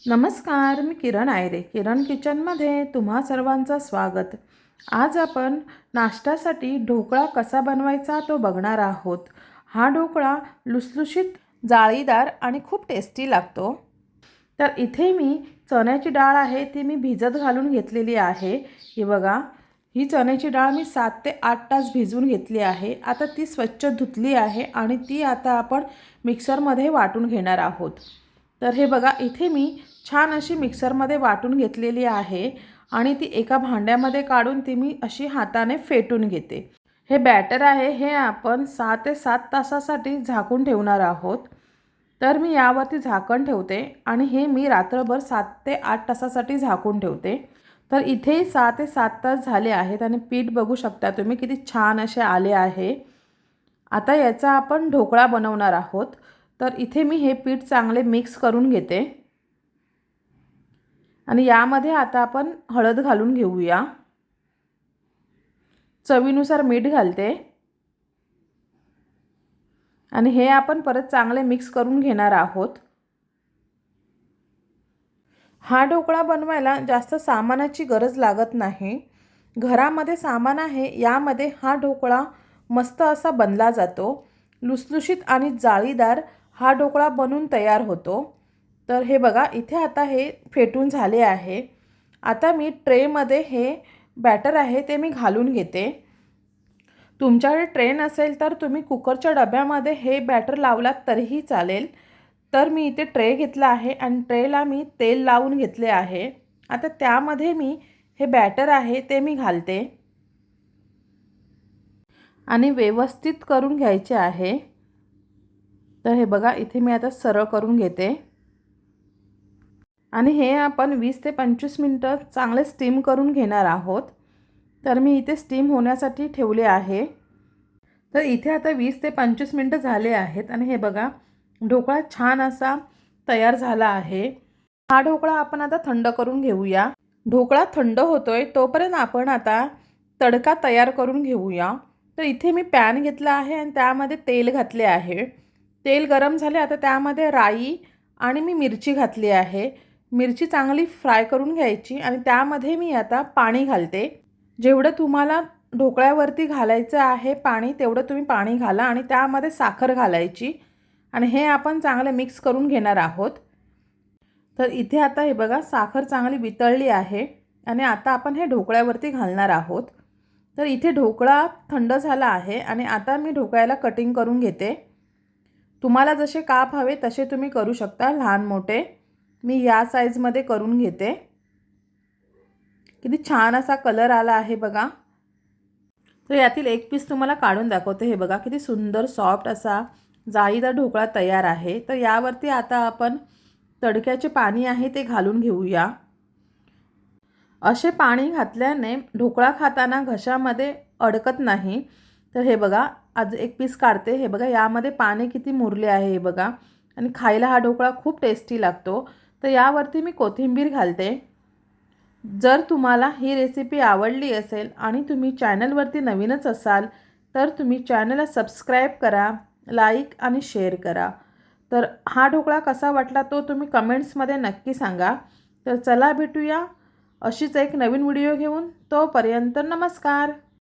नमस्कार मी किरण आयरे. किरण किचनमध्ये तुम्हा सर्वांचं स्वागत. आज आपण नाश्त्यासाठी ढोकळा कसा बनवायचा तो बघणार आहोत. हा ढोकळा लुसलुशीत जाळीदार आणि खूप टेस्टी लागतो. तर इथे मी चण्याची डाळ आहे ती मी भिजत घालून घेतलेली आहे. ही बघा ही चण्याची डाळ मी सात ते आठ तास भिजवून घेतली आहे. आता ती स्वच्छ धुतली आहे आणि ती आता आपण मिक्सरमध्ये वाटून घेणार आहोत. तर हे बघा इथे मी छान अशी मिक्सरमध्ये वाटून घेतलेली आहे आणि ती एका भांड्यामध्ये काढून ती मी अशी हाताने फेटून घेते. हे बॅटर आहे हे आपण सहा ते सात तासासाठी झाकून ठेवणार आहोत. तर मी यावरती झाकण ठेवते आणि हे मी रात्रभर सात ते आठ तासासाठी झाकून ठेवते. तर इथेही सहा ते सात तास झाले आहेत आणि पीठ बघू शकता तुम्ही किती छान असे आले आहे. आता याचा आपण ढोकळा बनवणार आहोत. तर इथे मी हे पीठ चांगले मिक्स करून घेते. आणि यामध्ये आता आपण हळद घालून घेऊया. चवीनुसार मीठ घालते. आणि हे आपण परत चांगले मिक्स करून घेणार आहोत. हा ढोकळा बनवायला जास्त सामानाची गरज लागत नाही. घरामध्ये सामान आहे यामध्ये हा ढोकळा मस्त असा बनला जातो. लुसलुशीत आणि जाळीदार हा ढोकळा बनून तयार होतो. तर हे बघा इथे आता हे फेटून झाले आहे. आता मी ट्रेमध्ये हे बॅटर आहे ते मी घालून घेते. तुमच्याकडे ट्रे नसेल तर तुम्ही कुकरच्या डब्यामध्ये हे बॅटर लावलात तरीही चालेल. तर मी इथे ट्रे घेतला आहे आणि ट्रेला मी तेल लावून घेतले आहे. आता त्यामध्ये मी हे बॅटर आहे ते मी घालते. आणि व्यवस्थित करून घ्यायचे आहे. तर हे बघा इथे मी आता सरळ करून घेते. आणि हे आपण वीस ते पंचवीस मिनटं चांगले स्टीम करून घेणार आहोत. तर मी इथे स्टीम होण्यासाठी ठेवले आहे. तर इथे आता वीस ते पंचवीस मिनटं झाले आहेत आणि हे बघा ढोकळा छान असा तयार झाला आहे. हा ढोकळा आपण आता थंड करून घेऊया. ढोकळा थंड होतोय तोपर्यंत आपण आता तडका तयार करून घेऊया. तर इथे मी पॅन घेतला आहे आणि त्यामध्ये तेल घातले आहे. तेल गरम झाले आता त्यामध्ये राई आणि मी मिरची घातली आहे. मिरची चांगली फ्राय करून घ्यायची आणि त्यामध्ये मी आता पाणी घालते. जेवढं तुम्हाला ढोकळ्यावरती घालायचं आहे पाणी तेवढं तुम्ही पाणी घाला आणि त्यामध्ये साखर घालायची. आणि हे आपण चांगलं मिक्स करून घेणार आहोत. तर इथे आता हे बघा साखर चांगली वितळली आहे आणि आता आपण हे ढोकळ्यावरती घालणार आहोत. तर इथे ढोकळा थंड झाला आहे आणि आता मी ढोकळ्याला कटिंग करून घेते. तुम्हाला जसे काप हवे तसे तुम्ही करू शकता लहान मोठे. मी या साईजमध्ये करून घेते. किती छान असा कलर आला आहे बघा. तर यातील एक पीस तुम्हाला काढून दाखवते हे बघा. किती सुंदर सॉफ्ट असा जाळीदार ढोकळा तयार आहे. तर यावरती आता आपण तडक्याचे पाणी आहे ते घालून घेऊया. असे पाणी घातल्याने ढोकळा खाताना घशामध्ये अडकत नाही. तर हे बघा आज एक पीस काढते. हे बघा यामध्ये पाने किती मुरले आहे हे बघा. आणि खायला हा ढोकळा खूप टेस्टी लागतो. तर यावरती मी कोथिंबीर घालते. जर तुम्हाला ही रेसिपी आवडली असेल आणि तुम्ही चॅनलवरती नवीनच असाल तर तुम्ही चॅनलला सबस्क्राईब करा लाईक आणि शेअर करा. तर हा ढोकळा कसा वाटला तो तुम्ही कमेंट्समध्ये नक्की सांगा. तर चला भेटूया अशीच एक नवीन व्हिडिओ घेऊन. तोपर्यंत नमस्कार!